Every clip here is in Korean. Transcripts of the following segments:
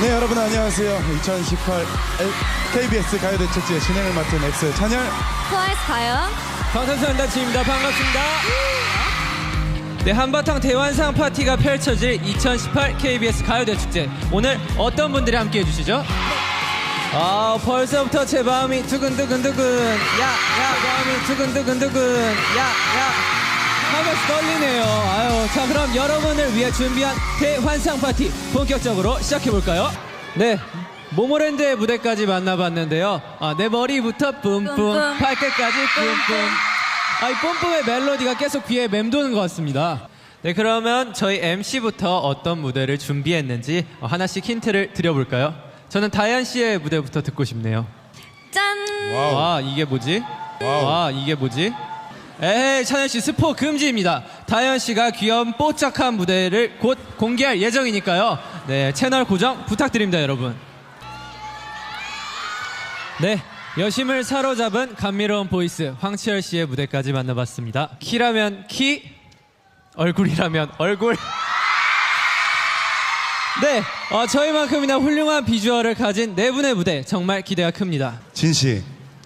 네 여러분 안녕하세요 2018 KBS 가요대축제 진행을 맡은 엑소의 찬열 트와이스 가요. 방탄소년단치입니다. 반갑습니다. 네, 한바탕 대환상 파티가 펼쳐질 2018 KBS 가요대축제. 오늘 어떤 분들이 함께 해 주시죠? 아, 벌써부터 제 마음이 두근두근두근. 야, 야, 마음이 두근두근두근. 야, 야. 하면서 떨리네요. 아유, 자, 그럼 여러분을 위해 준비한 대환상 파티 본격적으로 시작해 볼까요? 네. 모모랜드의 무대까지 만나봤는데요. 아, 내 머리부터 뿜뿜. 발끝까지 뿜뿜. 아, 이 뿜뿜의 멜로디가 계속 귀에 맴도는 것 같습니다. 네, 그러면 저희 MC부터 어떤 무대를 준비했는지 어, 하나씩 힌트를 드려볼까요? 저는 다현 씨의 무대부터 듣고 싶네요. 짠. 와우. 와, 이게 뭐지? 와우. 와, 이게 뭐지? 에이, 찬현 씨 스포 금지입니다. 다현 씨가 귀여운 뽀짝한 무대를 곧 공개할 예정이니까요. 네, 채널 고정 부탁드립니다, 여러분. 네, 여심을 사로잡은 감미로운 보이스 황치열 씨의 무대까지 만나봤습니다. 키라면 키, 얼굴이라면 얼굴. 네, 어, 저희만큼이나 훌륭한 비주얼을 가진 네 분의 무대 정말 기대가 큽니다. 진 씨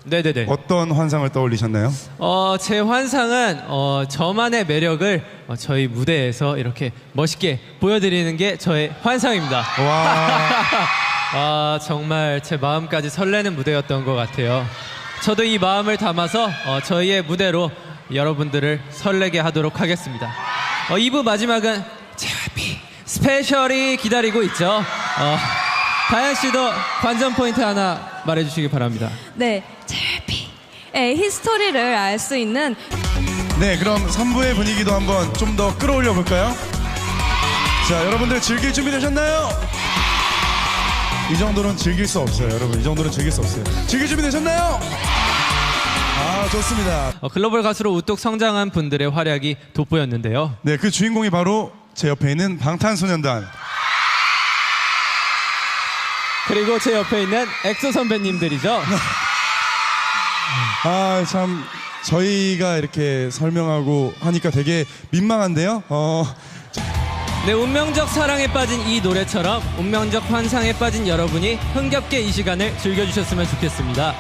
네네네. 어떤 환상을 떠올리셨나요? 어, 제 환상은 어, 저만의 매력을 어, 저희 무대에서 이렇게 멋있게 보여드리는 게 저의 환상입니다. 와 아, 정말 제 마음까지 설레는 무대였던 것 같아요. 저도 이 마음을 담아서 어, 저희의 무대로 여러분들을 설레게 하도록 하겠습니다. 어, 2부 마지막은 JYP 스페셜이 기다리고 있죠. 어, 다현 씨도 관전 포인트 하나 말해주시기 바랍니다. 네. JYP의 히스토리를 알 수 있는 네, 그럼 3부의 분위기도 한번 좀 더 끌어올려 볼까요? 자, 여러분들 즐길 준비 되셨나요? 이 정도는 즐길 수 없어요, 여러분. 이 정도는 즐길 수 없어요. 즐길 준비 되셨나요? 아, 좋습니다. 어, 글로벌 가수로 우뚝 성장한 분들의 활약이 돋보였는데요. 네, 그 주인공이 바로 제 옆에 있는 방탄소년단. 그리고 제 옆에 있는 엑소 선배님들이죠. 아, 참 저희가 이렇게 설명하고 하니까 되게 민망한데요. 어, 네, 운명적 사랑에 빠진 이 노래처럼 운명적 환상에 빠진 여러분이 흥겹게 이 시간을 즐겨주셨으면 좋겠습니다.